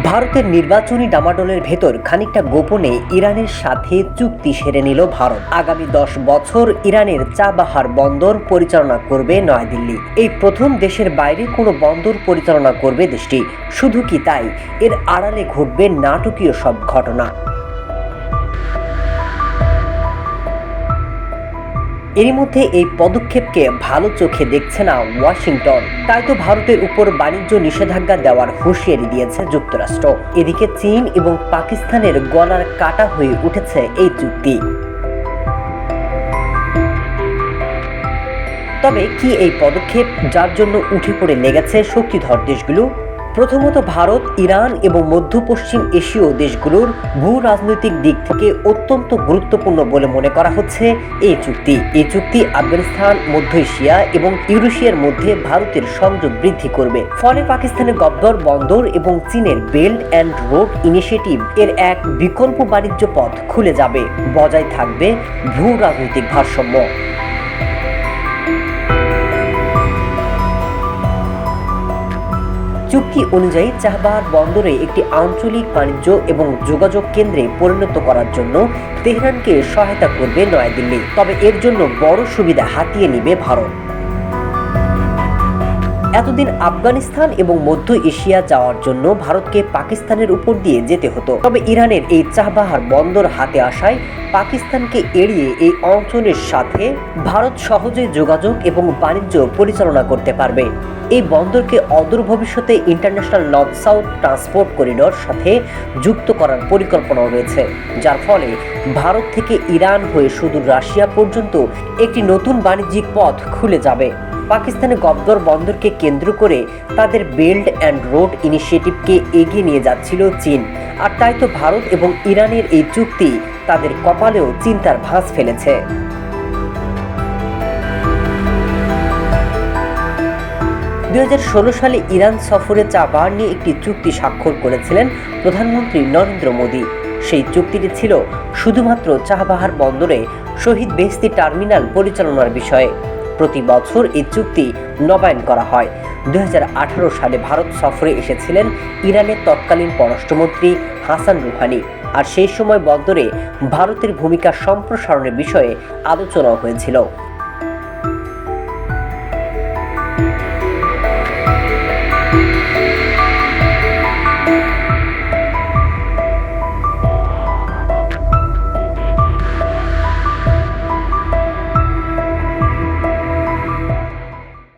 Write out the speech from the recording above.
ভারতের নির্বাচনী ডামাডোলের ভেতর খানিকটা গোপনে ইরানের সাথে চুক্তি সেরে নিল ভারত। আগামী দশ বছর ইরানের চাবাহার বন্দর পরিচালনা করবে নয়াদিল্লি। এই প্রথম দেশের বাইরে কোনো বন্দর পরিচালনা করবে দেশটি। শুধু কি তাই, এর আড়ালে ঘটবে নাটকীয় সব ঘটনা। এরই মধ্যে এই পদক্ষেপকে ভালো চোখে দেখছে না ওয়াশিংটন। তাই তো ভারতের উপর বাণিজ্য নিষেধাজ্ঞা দেওয়ার হুঁশিয়ারি দিয়েছে যুক্তরাষ্ট্র। এদিকে চীন এবং পাকিস্তানের গলার কাটা হয়ে উঠেছে এই চুক্তি। তবে কি এই পদক্ষেপ যার জন্য উঠে পড়ে লেগেছে শক্তিধর দেশগুলো? প্রথমত ভারত, ইরান এবং মধ্য পশ্চিম এশীয় দেশগুলোর ভূ রাজনৈতিক দিক থেকে অত্যন্ত গুরুত্বপূর্ণ বলে মনে করা হচ্ছে এই চুক্তি। এই চুক্তি আফগানিস্তান, মধ্য এশিয়া এবং ইউরেশিয়ার মধ্যে ভারতের সংযোগ বৃদ্ধি করবে। ফলে পাকিস্তানের গব্বর বন্দর এবং চীনের বেল্ট অ্যান্ড রোড ইনিশিয়েটিভ এর এক বিকল্প বাণিজ্য পথ খুলে যাবে। বজায় থাকবে ভূ রাজনৈতিক ভারসাম্য। চুক্তি অনুযায়ী চাহবাহার বন্দরে একটি আঞ্চলিক বাণিজ্য এবং যোগাযোগ কেন্দ্রে পরিণত করার জন্য তেহরানকে সহায়তা করবে নয়াদিল্লি। তবে এর জন্য বড় সুবিধা হাতিয়ে নিবে ভারত। এতদিন আফগানিস্তান এবং মধ্য এশিয়া যাওয়ার জন্য ভারতকে পাকিস্তানের উপর দিয়ে যেতে হতো। তবে ইরানের এই চাহবাহার বন্দর হাতে আসায় পাকিস্তানকে এড়িয়ে এই অঞ্চলের সাথে ভারত সহজে যোগাযোগ এবং বাণিজ্য পরিচালনা করতে পারবে। এই বন্দরকে অদূর ভবিষ্যতে international north south transport corridor সাথে যুক্ত করার পরিকল্পনাও রয়েছে। যার ফলে ভারত থেকে ইরান হয়ে সুদূর রাশিয়া পর্যন্ত একটি নতুন বাণিজ্যিক পথ খুলে যাবে। পাকিস্তানের গবদর বন্দরকে কেন্দ্র করে তাদের বেল্ট অ্যান্ড রোড ইনিশিয়েটিভকে এগিয়ে নিয়ে যাচ্ছিল চীন। আর তাই তো ভারত এবং ইরানের এই চুক্তি তাদের কপালেও চিন্তার ভাঁজ ফেলেছে। দুই হাজার ষোলো সালে ইরান সফরে চা চাবাহার নিয়ে একটি চুক্তি স্বাক্ষর করেছিলেন প্রধানমন্ত্রী নরেন্দ্র মোদী। সেই চুক্তিটি ছিল শুধুমাত্র চাহবাহার বন্দরে শহীদ বেস্তি টার্মিনাল পরিচালনার বিষয়ে। প্রতি বছর এই চুক্তি নবায়ন করা হয়। দু হাজার আঠারো সালে ভারত সফরে এসেছিলেন ইরানের তৎকালীন পররাষ্ট্রমন্ত্রী হাসান রুহানি। আর সেই সময় বন্দরে ভারতের ভূমিকা সম্প্রসারণের বিষয়ে আলোচনাও হয়েছিল।